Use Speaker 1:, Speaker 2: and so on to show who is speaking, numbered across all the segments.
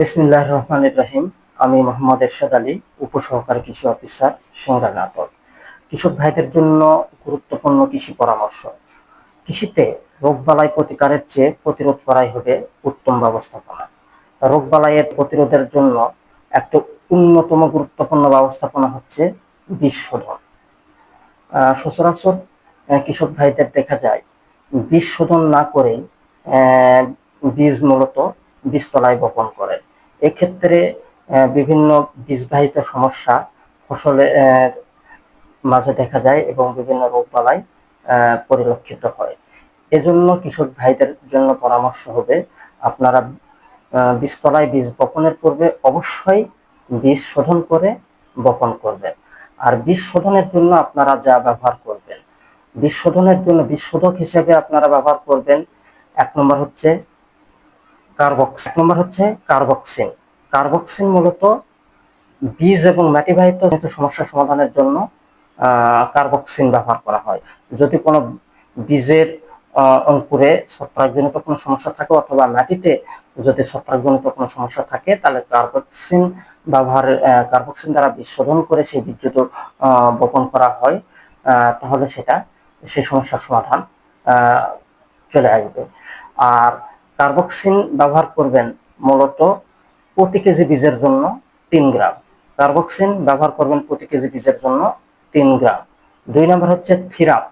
Speaker 1: বিসমিল্লাহ রহমান রহিম। আমি মোহাম্মদ এরশাদ আলী, উপসহকারী কৃষি অফিসার সিংড়া নাটক কৃষক ভাইদের জন্য গুরুত্বপূর্ণ কৃষি পরামর্শ। কৃষিতে রোগবালাই প্রতিকারের চেয়ে প্রতিরোধ করাই হবে উত্তম ব্যবস্থাপনা। রোগবালাইয়ের প্রতিরোধের জন্য একটা অন্যতম গুরুত্বপূর্ণ ব্যবস্থাপনা হচ্ছে বীজ শোধন। সচরাচর কৃষক ভাইদের দেখা যায় বীজ শোধন না করেই বীজ মূলত বীজতলায় বপন করে। এক্ষেত্রে বিভিন্ন বীজবাহিত সমস্যা ফসলে মাঝে দেখা যায় এবং বিভিন্ন রোগবালাই পরিলক্ষিত হয়। এজন্য কৃষক ভাইদের জন্য পরামর্শ হবে, আপনারা বীজতলায় বীজ বপনের পূর্বে অবশ্যই বীজ শোধন করে বপন করবেন। আর বীজ শোধনের জন্য আপনারা যা ব্যবহার করবেন, বীজ শোধনের জন্য বীজ শোধক হিসেবে আপনারা ব্যবহার করবেন, এক নম্বর হচ্ছে কার্বক্স এক নম্বর হচ্ছে কার্বক্সিন। কার্বক্সিন মূলত বীজ এবং মাটিবাহিত সমস্যা সমাধানের জন্য কার্বক্সিন ব্যবহার করা হয়। যদি কোনো বীজের অঙ্কুরে ছত্রাকজনিত কোনো সমস্যা থাকে অথবা মাটিতে যদি ছত্রাকজনিত কোনো সমস্যা থাকে, তাহলে কার্বক্সিন ব্যবহার কার্বক্সিন দ্বারা বীজ শোধন করে সেই বীজ বপন করা হয় তাহলে সেটা সেই সমস্যার সমাধান চলে আসবে। আর কার্বক্সিন ব্যবহার করবেন মূলত প্রতি কেজি বীজের জন্য তিন গ্রাম। কার্বক্সিন ব্যবহার করবেন প্রতি কেজি বীজের জন্য তিন গ্রাম। দুই নম্বর হচ্ছে থিরাম।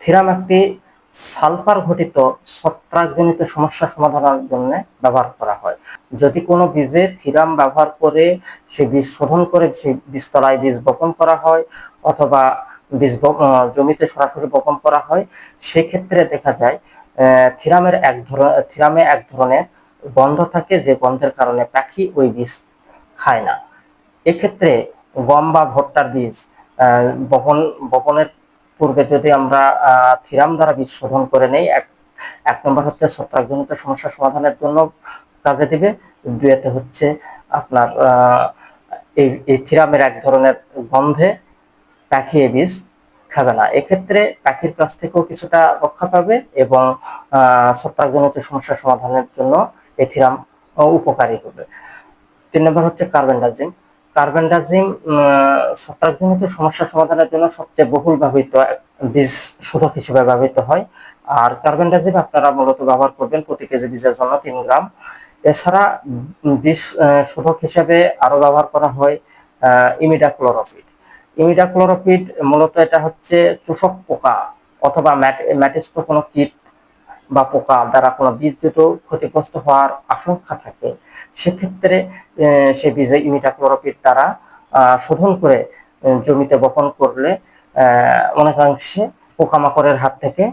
Speaker 1: থিরাম একটি সালফার ঘটিত ছত্রাকজনিত সমস্যা সমাধানের জন্য ব্যবহার করা হয়। যদি কোনো বীজে থিরাম ব্যবহার করে সে বীজ শোধন করে সেই বীজতলায় বীজ বপন করা হয় অথবা বীজ জমিতে সরাসরি বপন করা হয়, সেক্ষেত্রে দেখা যায় থিরামের এক ধরনের থিরামে এক ধরনের গন্ধ থাকে, যে গন্ধের কারণে পাখি ওই বীজ খায় না। এক্ষেত্রে গম বা ভুট্টার বীজ বপন বপনের পূর্বে যদি আমরা থিরাম দ্বারা বীজ শোধন করে নেই, এক এক নম্বর হচ্ছে ছত্রাকজনিত সমস্যা সমাধানের জন্য কাজে দিবে। দুয়েতে হচ্ছে আপনার এই থিরামের এক ধরনের গন্ধে পাখি এ খাবে না। এক্ষেত্রে পাখির কাছ থেকেও কিছুটা রক্ষা পাবে এবং ছত্রাকজনিত সমস্যা সমাধানের জন্য এথিরাম উপকারী হবে। তিন নম্বর হচ্ছে কার্বেন্ডাজিম কার্বেন্ডাজিম ছত্রাকজনিত সমস্যা সমাধানের জন্য সবচেয়ে বহুল ব্যবহৃত বীজ শোধক হিসেবে ব্যবহৃত হয়। আর কার্বেন্ডাজিম আপনারা মূলত ব্যবহার করবেন প্রতি কেজি বীজের জন্য তিন গ্রাম। এছাড়া বীজ শোধক হিসেবে আরও ব্যবহার করা হয় ইমিডাক্লোরোফিড ইমিডাক্লোরোফিড মূলত এটা হচ্ছে চোষক পোকা অথবা ম্যাটিস্ট কোনো কীট বা পোকা দ্বারা কোনো বীজযুত ক্ষতিগ্রস্ত হওয়ার আশঙ্কা থাকে। সেক্ষেত্রে সে বীজে ইমিডাক্লোরোপিড দ্বারা শোধন করে জমিতে বপন করলে অনেকাংশে পোকামাকড়ের হাত থেকে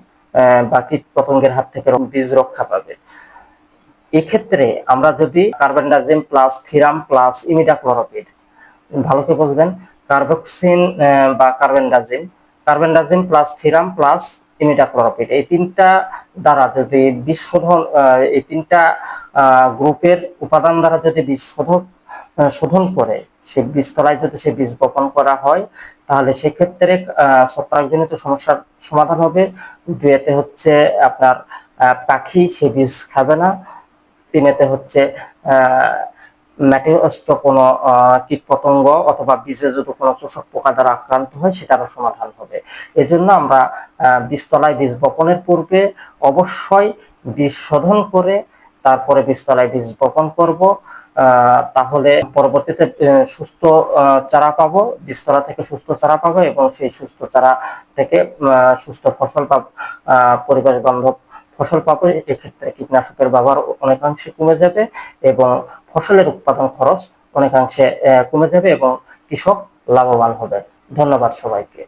Speaker 1: বা কীট পতঙ্গের হাত থেকে বীজ রক্ষা পাবে। এক্ষেত্রে আমরা যদি carbendazim plus thiram plus imidacloprid ভালো করে বুঝবেন কার্বক্সিন আহ, বা carbendazim carbendazim plus thiram plus imidacloprid এই তিনটা দ্বারা যদি বীজ শোধন এই তিনটা গ্রুপের উপাদান দ্বারা যদি বীজ শোধক শোধন করে সে বীজতলায় যদি সে বীজ বপন করা হয় তাহলে সেক্ষেত্রে ছত্রাকজনিত সমস্যার সমাধান হবে। দুয়েতে হচ্ছে আপনার পাখি সে বীজ খাবে না। তিনেতে হচ্ছে ম্যাটিওস্ট কোনো কীট পতঙ্গ অথবা বীজে যদি কোনো চোষক পোকা দ্বারা আক্রান্ত হয় সেটারও সমাধান হবে। এজন্য আমরা বীজতলায় বীজ বপনের পূর্বে অবশ্যই বীজ শোধন করে তারপরে বীজতলায় বীজ বপন করব। তাহলে পরবর্তীতে সুস্থ চারা পাবো বীজতলা থেকে সুস্থ চারা পাবো এবং সেই সুস্থ চারা থেকে সুস্থ ফসল আহ, পরিবেশ বান্ধব ফসল পাবো। এক্ষেত্রে কীটনাশকের ব্যবহার অনেকাংশে কমে যাবে এবং ফসলের উৎপাদন খরচ অনেকাংশে কমে যাবে এবং কৃষক লাভবান হবে। ধন্যবাদ সবাইকে।